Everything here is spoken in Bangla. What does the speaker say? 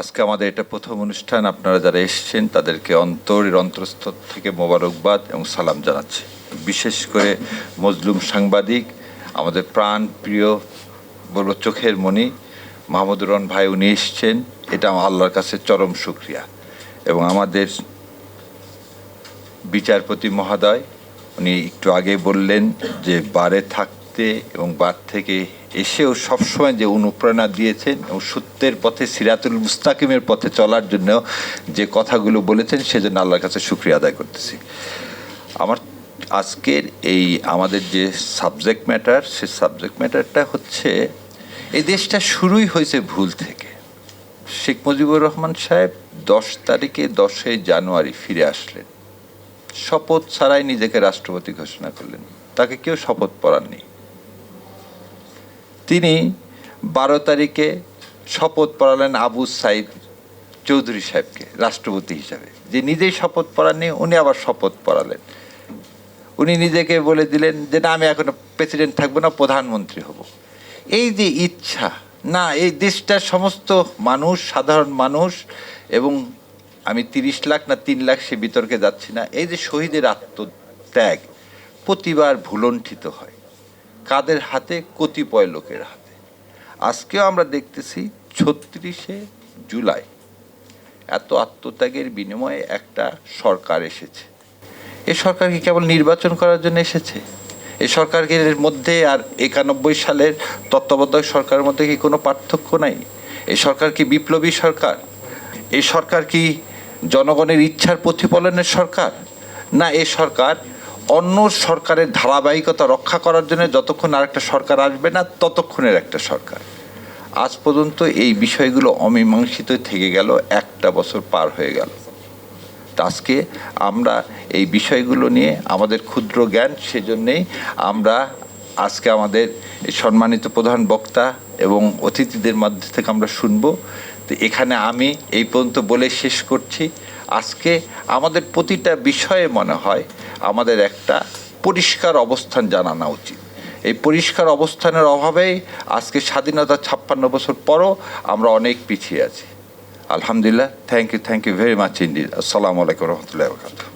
আজকে আমাদের এটা প্রথম অনুষ্ঠান। আপনারা যারা এসছেন, তাদেরকে অন্তরের অন্তরস্থ থেকে মোবারকবাদ এবং সালাম জানাচ্ছি। বিশেষ করে মজলুম সাংবাদিক, আমাদের প্রাণ প্রিয় বলব চোখের মণি, মাহমুদুর রহমান ভাই উনি এসছেন। এটা আল্লাহর কাছে চরম সুক্রিয়া এবং আমাদের বিচারপতি মহোদয়, উনি একটু আগে বললেন যে বারে থাকতে এবং বার থেকে এসেও সবসময় যে অনুপ্রেরণা দিয়েছেন এবং সত্যের পথে সিরাতুল মুস্তাকিমের পথে চলার জন্য যে কথাগুলো বলেছেন, সেজন্য আল্লাহর কাছে শুক্রিয়া আদায় করতেছি। আমার আজকের এই আমাদের যে সাবজেক্ট ম্যাটার সে সাবজেক্ট ম্যাটারটা হচ্ছে, এই দেশটা শুরুই হয়েছে ভুল থেকে। শেখ মুজিবুর রহমান সাহেব দশ তারিখে দশই জানুয়ারি ফিরে আসলেন। শপথ ছাড়াই নিজেকে রাষ্ট্রপতি ঘোষণা করলেন। তাকে কেউ শপথ পড়াননি তিনি বারো তারিখে শপথ পড়ালেন আবু সাইদ চৌধুরী সাহেবকে, রাষ্ট্রপতি হিসাবে। যে নিজেই শপথ পড়াননি, উনি আবার শপথ পড়ালেন। উনি নিজেকে বলে দিলেন যে, না, আমি এখন প্রেসিডেন্ট থাকব না, প্রধানমন্ত্রী হব। এই যে ইচ্ছা, না, এই দেশটার সমস্ত মানুষ, সাধারণ মানুষ, এবং আমি তিরিশ লাখ না তিন লাখ সে বিতর্কে যাচ্ছি না, এই যে শহীদের আত্মত্যাগ প্রতিবার ভুলণ্ঠিত হয়। কাদের হাতে? কতিপয় লোকের হাতে। আজকেও আমরা দেখতেছি ছত্রিশে জুলাই। এত আত্মত্যাগের বিনিময়ে একটা সরকার এসেছে। এ সরকার কি কেবল নির্বাচন করার জন্য এসেছে? এ সরকারের মধ্যে আর একানব্বই সালের তত্ত্বাবধায়ক সরকারের মধ্যে কি কোনো পার্থক্য নাই? এই সরকার কি বিপ্লবী সরকার? এই সরকার কি জনগণের ইচ্ছার প্রতিফলনের সরকার? না, এ সরকার অন্য সরকারের ধারাবাহিকতা রক্ষা করার জন্য যতক্ষণ আরেকটা সরকার আসবে না, ততক্ষণের একটা সরকার। আজ পর্যন্ত এই বিষয়গুলো অমীমাংসিত থেকে গেল, একটা বছর পার হয়ে গেল। আজকে আমরা এই বিষয়গুলো নিয়ে আমাদের ক্ষুদ্র জ্ঞান, সেজন্যেই আমরা আজকে আমাদের সম্মানিত প্রধান বক্তা এবং অতিথিদের মধ্যে থেকে আমরা শুনব। তো এখানে আমি এই পর্যন্ত বলে শেষ করছি। আজকে আমাদের প্রতিটা বিষয়ে মনে হয় আমাদের একটা পরিষ্কার অবস্থান জানানো উচিত। এই পরিষ্কার অবস্থানের অভাবেই আজকে স্বাধীনতা ছাপ্পান্ন বছর পরও আমরা অনেক পিছিয়ে আছি। আলহামদুলিল্লাহ thank you thank you very much Indies আসসালামু আলাইকুম রহমতুল্লাহ